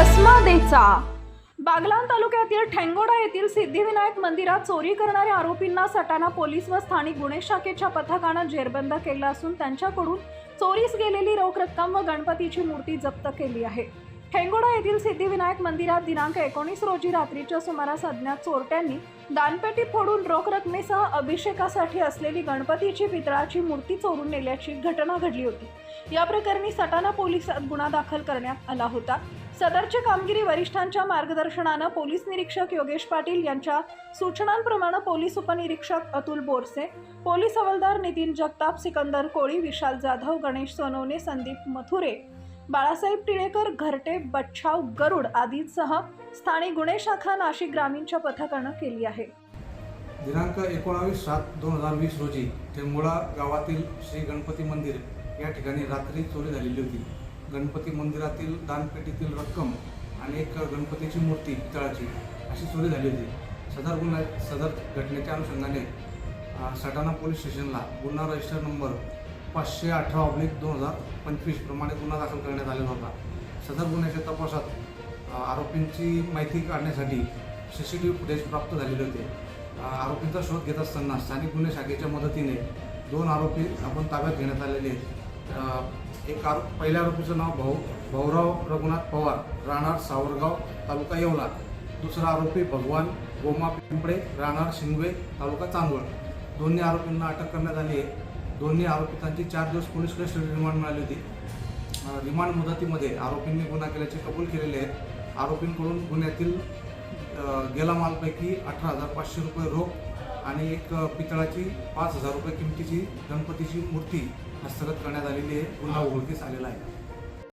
महत्त्वाचा बागलान तालुक्यातील ठेंगोडा येथील सिद्धिविनायक मंदिरात चोरी करणाऱ्या आरोपींना सटाणा पोलीस व स्थानिक गुन्हे शाखेच्या पथकानं जेरबंद केला असून त्यांच्याकडून चोरीस गेलेली रोख रक्कम व गणपतीची मूर्ती जप्त केली आहे. ठेंगोडा येथील सिद्धिविनायक मंदिरात दिनांक एकोणीस रोजी रात्रीच्या सुमारास अज्ञात चोरट्यांनी दानपेटी फोडून रोख रकमेसह अभिषेकासाठी असलेली गणपतीची पितळाची मूर्ती चोरून नेल्याची घटना घडली होती. या प्रकरणी सटाणा पोलिसात गुन्हा दाखल करण्यात आला होता. सदरची कामगिरी वरिष्ठांच्या मार्गदर्शनानं पोलीस निरीक्षक योगेश पाटील यांच्या सूचनांप्रमाणे पोलीस उपनिरीक्षक अतुल बोरसे पोलीस हवालदार नितीन जगताप सिकंदर कोळी विशाल जाधव गणेश सोनवणे संदीप मथुरे बाळासाहेब टिळेकर घरटे बच्छाव गरुड आदींसह स्थानिक गुन्हे शाखा नाशिक ग्रामीणच्या पथकानं केली आहे. दिनांक एकोणावीस सात दोन हजार वीस रोजी टेंबुळा गावातील श्री गणपती मंदिर या ठिकाणी रात्री चोरी झालेली होती. गणपती मंदिरातील दानपेटीतील रक्कम आणि एक गणपतीची मूर्ती पितळाची अशी चोरी झाली होती. सदर गुन्हा सदर घटनेच्या अनुषंगाने सटाणा पोलीस स्टेशनला गुन्हा रजिस्टर नंबर पाचशे अठरा ऑब्लिक दोन हजार पंचवीसप्रमाणे गुन्हा दाखल करण्यात आलेला होता. सदर गुन्ह्याच्या तपासात आरोपींची माहिती काढण्यासाठी C C T V footage प्राप्त झालेले होते. आरोपींचा शोध घेत असताना स्थानिक गुन्हे शाखेच्या मदतीने दोन आरोपी आपण ताब्यात घेण्यात आलेले आहेत. एक आरोप पहिल्या आरोपीचं नाव भाऊ भाऊराव रघुनाथ पवार राहणार सावरगाव तालुका येवला. दुसरा आरोपी भगवान गोमा पिंपळे राहणार शिंगवे तालुका चांदवड. दोन्ही आरोपींना अटक करण्यात आली आहे. दोन्ही आरोपितांची चार दिवस पोलीस कस्टडी रिमांड मिळाली होती. रिमांड मुदतीमध्ये आरोपींनी गुन्हा केल्याचे कबूल केलेले आहेत. आरोपींकडून गुन्ह्यातील गेला मालपैकी अठरा हजार पाचशे रुपये रोख आणि एक पितळाची पाच हजार रुपये किमतीची गणपतीची मूर्ती हस्तगत करण्यात आलेली आहे. गुन्हा उघडकीस आलेला आहे.